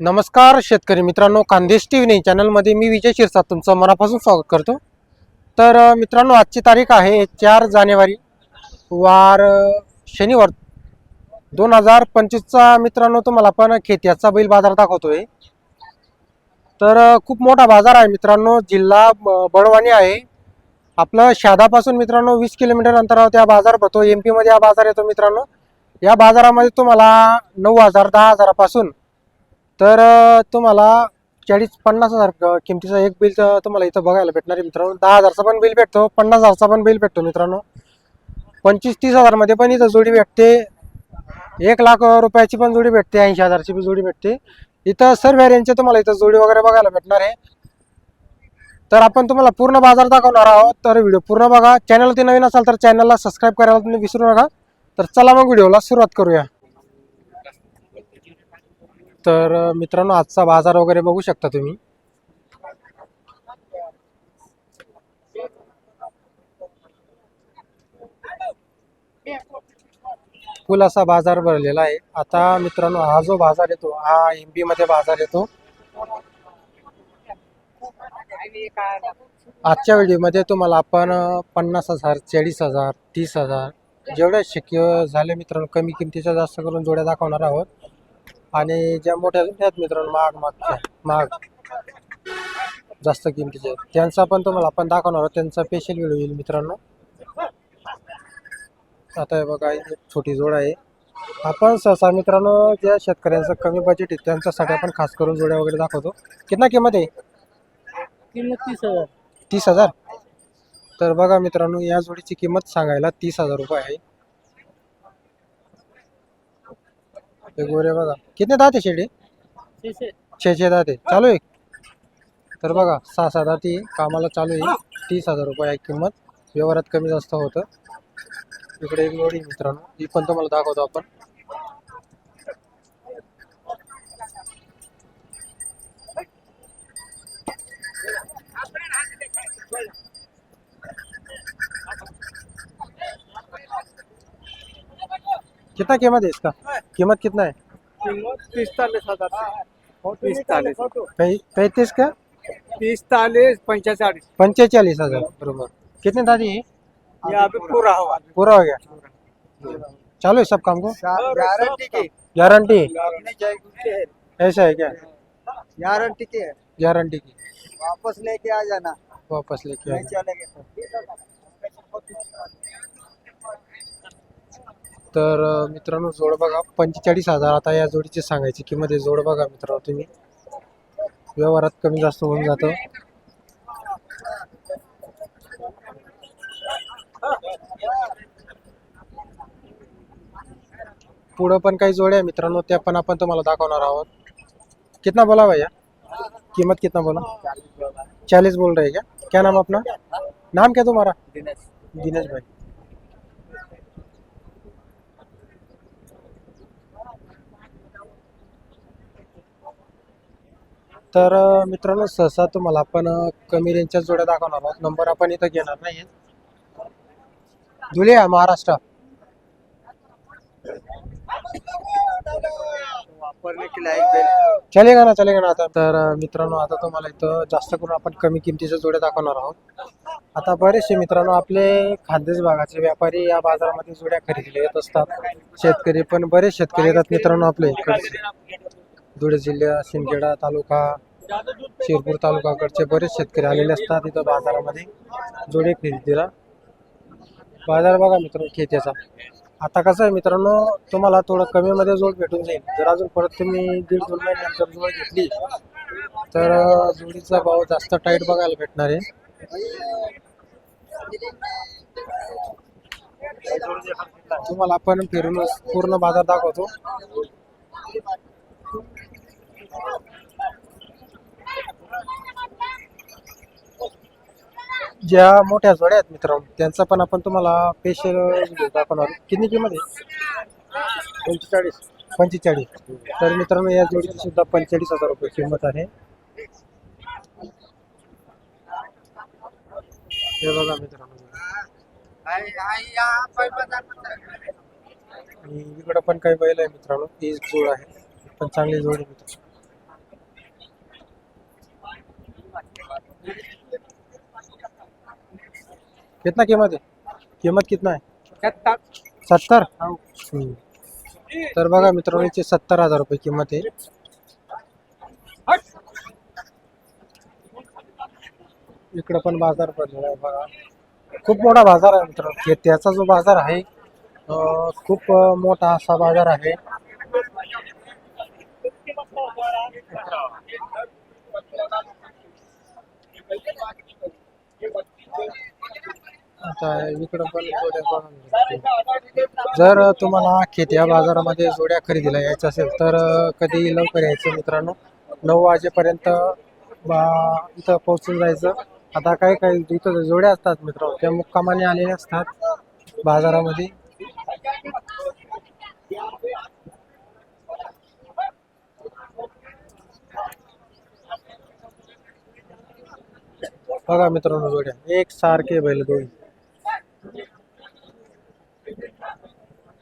नमस्कार शेतकरी मित्रांनो खानदेश टी व्ही चॅनलमध्ये मी विजय शिरसाट तुमचं मनापासून स्वागत करतो. तर मित्रांनो आजची तारीख आहे चार जानेवारी वार शनिवार. दोन हजार पंचवीसचा मित्रांनो तुम्हाला आपण खेत्याचा बैल बाजार दाखवतोय. तर खूप मोठा बाजार आहे मित्रांनो जिल्हा ब- बडवानी आहे. आपलं शहादापासून मित्रांनो वीस किलोमीटर अंतरावर त्या बाजार भरतो. एम पीमध्ये हा बाजार येतो मित्रांनो. या बाजारामध्ये तुम्हाला नऊ हजार दहा हजारापासून तर तुम्हाला चाळीस पन्नास हजार किमतीचं किमतीचा एक बिल तुम्हाला इथं बघायला भेटणार आहे मित्रांनो. दहा हजारचा पण बिल भेटतो पन्नास हजारचा पण बिल भेटतो मित्रांनो. पंचवीस तीस हजारमध्ये पण इथं जोडी भेटते. एक लाख रुपयाची पण जोडी भेटते ऐंशी हजारची पण जोडी भेटते. इथं सर्व रेंजचे तुम्हाला इथं जोडी वगैरे बघायला भेटणार आहे. तर आपण तुम्हाला पूर्ण बाजार दाखवणार आहोत. तर व्हिडिओ पूर्ण बघा. चॅनल ते नवीन असाल तर चॅनलला सबस्क्राईब करायला तुम्ही विसरू नका. तर चला मग व्हिडिओला सुरुवात करूया. तर मित्रांनो आजचा बाजार वगैरे बघू शकता तुम्ही. फुल असा बाजार भरलेला आहे. आता मित्रांनो हा जो बाजार येतो हा एममध्ये बाजार येतो. आजच्या व्हिडिओमध्ये तुम्हाला आपण पन्नास हजार चाळीस हजार तीस हजार जेवढे शक्य झाले मित्रांनो कमी किमतीच्या जास्त करून जोड्या दाखवणार आहोत. आणि ज्या मोठ्या आहेत मित्रांनो महाग मागच्या महाग जास्त किमतीचे आहेत, त्यांचा पण तुम्हाला आपण दाखवणार आहोत. त्यांचा स्पेशल व्हिडिओ येईल मित्रांनो. आता हे बघा एक छोटी जोड आहे. आपण सहसा मित्रांनो ज्या शेतकऱ्यांचं कमी बजेट आहे त्यांच्यासाठी आपण खास करून जोड्या वगैरे दाखवतो. कितना किंमत आहे? किंमत तीस हजार. तीस हजार? तर बघा मित्रांनो या जोडीची किंमत सांगायला तीस हजार रुपये आहे. हे गोरे बघा. किती दाते शेडे? छे छे दाते. चालू आहे? तर बघा सहा सहा दाती कामाला चालू आहे. तीस हजार रुपये आहे किंमत. व्यवहारात कमी जास्त होतं. इकडे एक आहे मित्रांनो. ही पण तुम्हाला दाखवतो आपण. कितना कीमत है इसका? कीमत कितना है? किंमत पिस्तालीस हज़ार पिस्तालीस पैंतीस का? पिस्तालीस पंचेचाळीस पंचेचाळीस हज़ार बरोबर। कितने दादी है? पूरा हुआ। पूरा हो गया। चालू है सब काम को? गारंटी की। गारंटी ऐसा है क्या? गारंटी की है। गारंटी की। वापस लेके आ जाना। वापस लेके आ आना. तर मित्रांनो जोड बघा. पंचेचाळीस हजार आता या जोडीची सांगायची किंमत आहे. जोड बघा मित्रांनो तुम्ही. व्यवहारात कमी जास्त होऊन जातं. पुढं पण काही जोड्या मित्रांनो. त्या पण आपण तुम्हाला दाखवणार आहोत. कितना बोला भैया? कीमत कितना बोला? चालीस बोल. रहे क्या? क्या नाम अपना नाम क्या तुम्हारा? दिनेश भाई. तर मित्रांनो सहसा तुम्हाला आपण कमी रेंजच्या जोड्या दाखवणार आहोत. नंबर आपण इथं घेणार नाही धुळे महाराष्ट्र. चलेगा ना चलेगा ना आता. तर मित्रांनो आता तुम्हाला इथं जास्त करून आपण कमी किमतीच्या जोड्या दाखवणार आहोत. आता बरेचसे मित्रांनो आपले खानदेश भागाचे व्यापारी या बाजारामध्ये जोड्या खरेदीला येत असतात. शेतकरी पण बरेच शेतकरी येतात मित्रांनो आपले इकडचे. धुळे जिल्हा सिंदखेडा तालुका शिरपूर तालुकाकडचे बरेच शेतकरी आलेले असतात इथं बाजारामध्ये. जोडे खरेदीला. बाजार बघा मित्रांनो खेत्याचा आता कसं आहे मित्रांनो तुम्हाला थोडं कमीमध्ये जोड भेटून जाईल. जर अजून परत तुम्ही दीड दोन महिन्यानंतर जोड घेतली तर जोडीचा भाव जास्त टाईट बघायला भेटणार आहे. तुम्हाला आपण फिरून पूर्ण बाजार दाखवतो. ज्या मोठ्या जोड्या आहेत मित्रांनो त्यांचा पण आपण तुम्हाला स्पेशल दाखवणार. किती किंमत आहे? पंचेचाळीस. पंचेचाळीस. तर मित्रांनो या जोडीची सुद्धा पंचेचाळीस हजार रुपये किंमत आहे. हे बघा मित्रांनो. इकडं पण काही बैल आहे मित्रांनो. हीच जोड आहे. पण चांगली जोड आहे मित्रांनो. कितना कीमत है? किंमत कितना है? सत्तर। तर बघा मित्रांनो याची सत्तर हजार रुपये किंमत आहे. इकडं पण बाजार पडलेला आहे बघा. खूप मोठा बाजार आहे मित्रांनो. त्याचा जो बाजार आहे खूप मोठा असा बाजार आहे. आता इकडं पण जोड्या बघा जर तुम्हाला खेत्या बाजारामध्ये जोड्या खरेदीला यायचं असेल तर कधी लवकर यायचं मित्रांनो? नऊ वाजेपर्यंत बा इथं पोहोचून जायचं. आता काही काही इथं जोड्या असतात मित्रांनो त्या मुक्कामाने आलेले असतात बाजारामध्ये. बघा मित्रांनो जोड्या एक सारखे बैल दोन.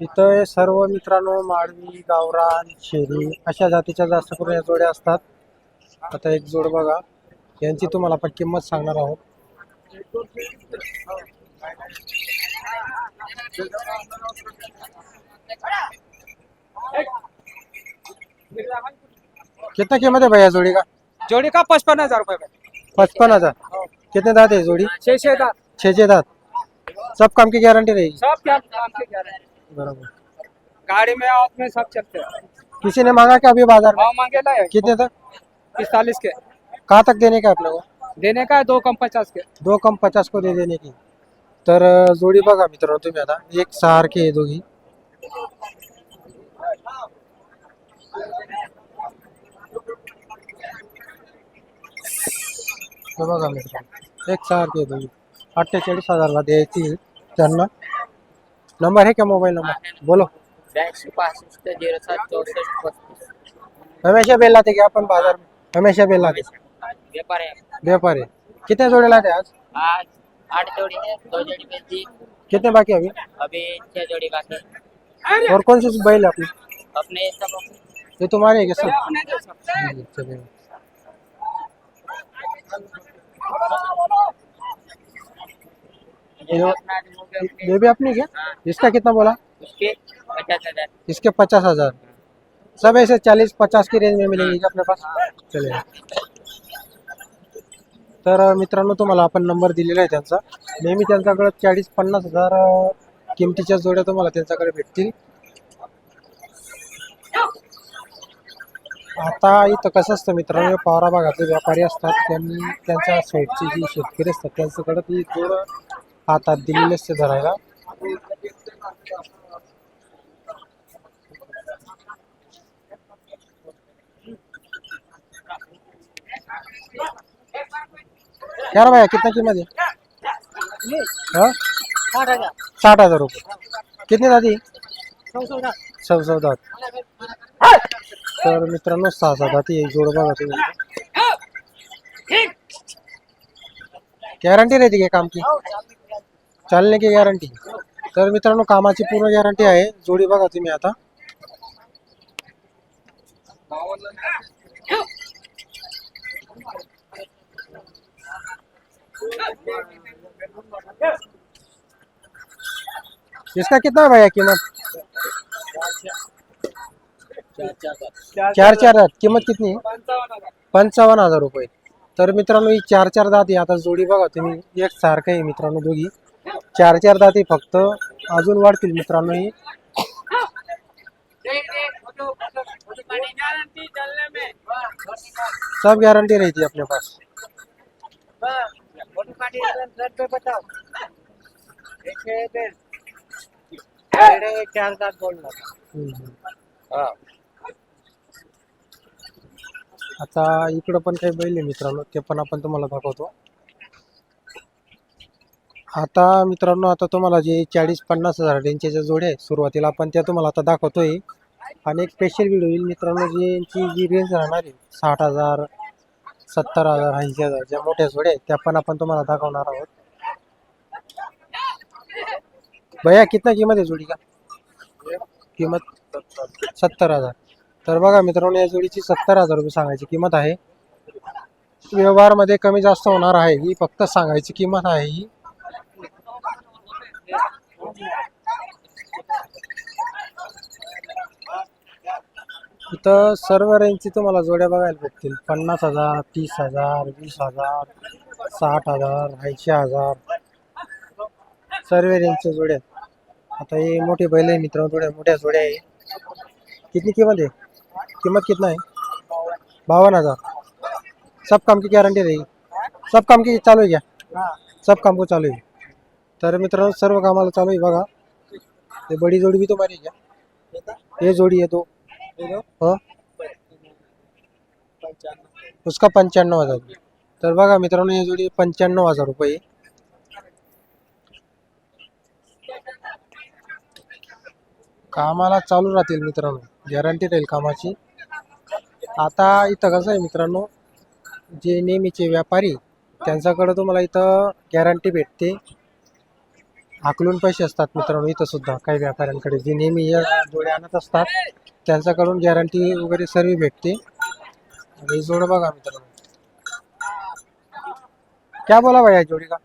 इथं सर्व मित्रांनो माळवी गावरान शेरी अशा जातीच्या जास्त करून या जोड्या असतात. आता एक जोड बघा यांची तुम्हाला आपण किंमत सांगणार आहोत. कितना कीमत है भैया जोड़ी का? जोड़ी का? पचपन हजार रुपए का पचपन हजार. कितने दांत है जोड़ी? छह छह दांत। छः छः दांत। सब काम की गारंटी रहेगी? सब क्या काम के रहे बराबर। गाड़ी में ऑफ़ में सब चलते हैं। किसी ने मांगा क्या अभी बाज़ार में? भाव मांगेला है। कितने तक? पिस्तालीस के। कहाँ तक देने का है अपने को? देने का है दो कम पचास के। दो कम पचास को दे देने की। तर जोडी बघा मित्रांनो तुम्ही आता। एक सारखे आहे दोघी। हे बघा मित्रांनो। एक सारखे आहे दोघी अठ्ठेचाळीस हजारला द्यायची आहे त्यांना नंबर है क्या मोबाईल नंबर? बोलो। ब्याऐंशी पासष्ट झिरो सात चौसष्ट पस्तीस हमेशा बेल लाते क्या अपन बाज़ार में? हमेशा बेल लाते। व्यापार है। व्यापारी। कितने जोड़े लाते आज? आज आठ जोड़ी है दो जोड़ी बेच कितने बाकी अभी? अभी छह जोड़ी बाकी है। और कौन सी बैल है अपनी? अपने सब। ये तुम्हारे है क्या सब? चलिए। ये भी अपनी क्या? इसका कितना बोला? उसके पचास हजार। इसके पचास हजार। सब ऐसे चालीस पचास की रेंज में मिलेंगे अपने पास? चलेगा। तर मित्रांनो तुम्हाला आपण नंबर दिलेला आहे त्यांचा. नेहमी त्यांच्याकडे चाळीस पन्नास हजार किमतीच्या जोड्या तुम्हाला त्यांच्याकडे भेटतील. आता इथं कसं असतं मित्रांनो पवारा भागातले व्यापारी असतात त्यांनी त्यांच्या साईडचे जी शेतकरी असतात त्यांच्याकडे ती जोड हातात दिलेली असते धरायला. क्या रे भैया कितना कीमत है हाँ? साठ हजार रुपये. कितनी दादी? सौ सौ दांत सौ सौ दात तर मित्रांनो सहा सहा दाती एक जोड बघा तुम्ही गॅरंटी रहती क्या काम की? चालने की गॅरंटी तर मित्रांनो, कामाची पूर्ण गॅरंटी आहे. जोडी बघा तुम्ही आता. इसका कितना भैया कीमत? चार चार दात. किंमत किती? पंचावन्न हजार रुपये. तर मित्रांनो ही चार चार दाती आता जोडी बघा तुम्ही. एक सारखं आहे मित्रांनो दोघी. चार चार दाती फक्त. अजून वाढतील मित्रांनो ही. सब गॅरंटी रहती अपने पास. चार दात बोलना आता इकडं पण काही बैल आहे मित्रांनो ते पण आपण तुम्हाला दाखवतो. आता मित्रांनो आता तुम्हाला जे चाळीस पन्नास हजार रेंजच्या ज्या जोड्या आहेत सुरुवातीला आपण त्या तुम्हाला आता दाखवतोय. आणि एक स्पेशल व्हिडिओ येईल मित्रांनो जी यांची जी रेंज राहणार आहे साठ हजार सत्तर हजार ऐंशी हजार ज्या मोठ्या जोड्या आहेत त्या पण आपण तुम्हाला दाखवणार आहोत. भैया कितना किंमत आहे जोडी का किंमत सत्तर हजार. तर बघा मित्रांनो या जोडीची सत्तर हजार रुपये सांगायची किंमत आहे. व्यवहारमध्ये कमी जास्त होणार आहे ही फक्त सांगायची किंमत आहे ही. इथं सर्व रेंजची तुम्हाला जोड्या बघायला भेटतील. पन्नास हजार तीस हजार वीस हजार साठ हजार ऐंशी हजार. सर्व रेंजच्या जोड्या. आता हे मोठे बैल आहे मित्रांनो थोड्या मोठ्या जोड्या आहे. किती किंमत आहे? किंमत कितना है? बावन हजार। सब काम की गॅरंटी राहील सब काम की चालू आहे क्या? सब काम को चालू आहे तर मित्रांनो सर्व कामाला चालू आहे बघा. ते बडी जोडी भी तुम्हारी है क्या? ये जोड़ी है तो. हाँ? उसका पंच्याण्णव हजार तर बघा मित्रांनो ही जोडी पंच्याण्णव हजार रुपये कामाला चालू राहतील मित्रांनो. गॅरंटी राहील कामाची. आता इथं कसं आहे मित्रांनो जे नेहमीचे व्यापारी त्यांच्याकडे तुम्हाला इथं गॅरंटी भेटते. हाकलून पैसे असतात मित्रांनो इथं सुद्धा काही व्यापाऱ्यांकडे. जे नेहमी या जोड्या आणत असतात त्यांच्याकडून गॅरंटी वगैरे सर्व भेटते. आणि जोड बघा मित्रांनो. क्या बोला भैया जोड़ी का?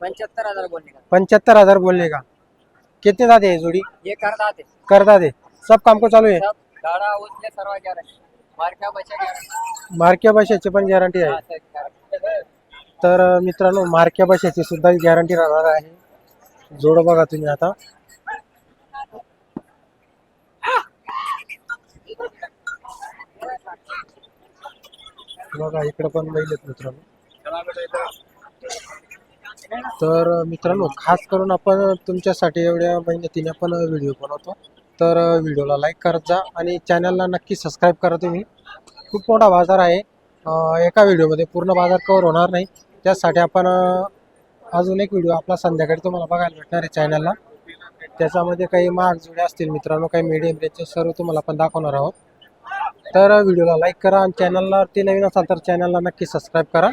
पंच्याहत्तर हजार बोलने का? पंचहत्तर हजार बोलने का? कितने दादे है जोड़ी? ये करता थे करता दे सब काम को चालू आहे? सब गाडा सर्व मार्क्या भाषेची पण गॅरंटी आहे. तर मित्रांनो मार्क्या भाषेची सुद्धा गॅरंटी राहणार आहे. जोड बघा तुम्ही आता. बघा इकडे पण बैल आहेत मित्रांनो. तर मित्रांनो खास करून आपण तुमच्यासाठी एवढ्या मेहनतीने आपण व्हिडिओ बनवतो. तर व्हिडिओला लाईक करत जा आणि चॅनलला नक्की सबस्क्राईब करा तुम्ही. खूप मोठा बाजार आहे. एका व्हिडिओमध्ये पूर्ण बाजार कवर होणार नाही. त्यासाठी आपण अजून एक व्हिडिओ आपला संध्याकाळी तुम्हाला बघायला भेटणार आहे चॅनलला त्याच्यामध्ये काही महाग जोड्या असतील मित्रांनो काही मीडियम रेंजचे सर्व तुम्हाला आपण दाखवणार आहोत. तर व्हिडिओला लाईक करा आणि चॅनलला ते नवीन असाल तर चॅनलला नक्की सबस्क्राईब करा.